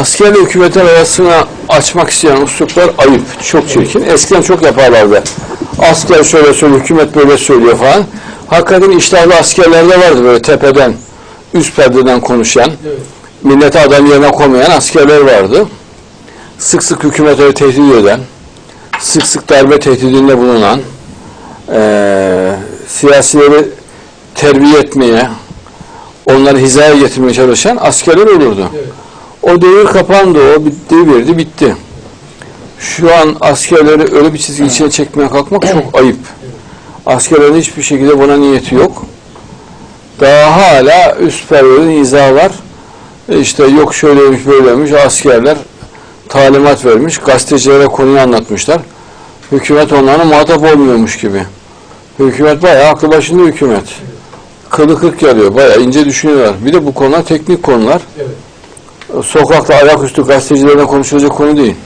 askerle hükümetin arasına açmak isteyen usluplar ayıp. Çok çirkin. Eskiden çok yaparlardı. Asker şöyle söylüyor, hükümet böyle söylüyor falan. Hakikaten iştahlı askerler de vardı böyle tepeden, üst perdeden konuşan, millete adam yerine koymayan askerler vardı. Sık sık hükümetleri tehdit eden, sık sık darbe tehdidinde bulunan, eee siyasileri terbiye etmeye, onları hizaya getirmeye çalışan askerler olurdu. O devir kapandı, o bitti, verdi, bitti. Şu an askerleri öyle bir çizgi içine çekmeye kalkmak çok ayıp. Askerlerin hiçbir şekilde buna niyeti yok. Daha hala üst perdede izah var. E İşte yok şöyleymiş böyleymiş askerler talimat vermiş. Gazetecilere konuyu anlatmışlar. Hükümet onlara muhatap olmuyormuş gibi. Hükümet bayağı aklı başında hükümet. Kılı kırk yarıyor. Bayağı ince düşünüyorlar. Bir de bu konular teknik konular. Evet. Sokakta ayaküstü gazetecilerle konuşulacak konu değil.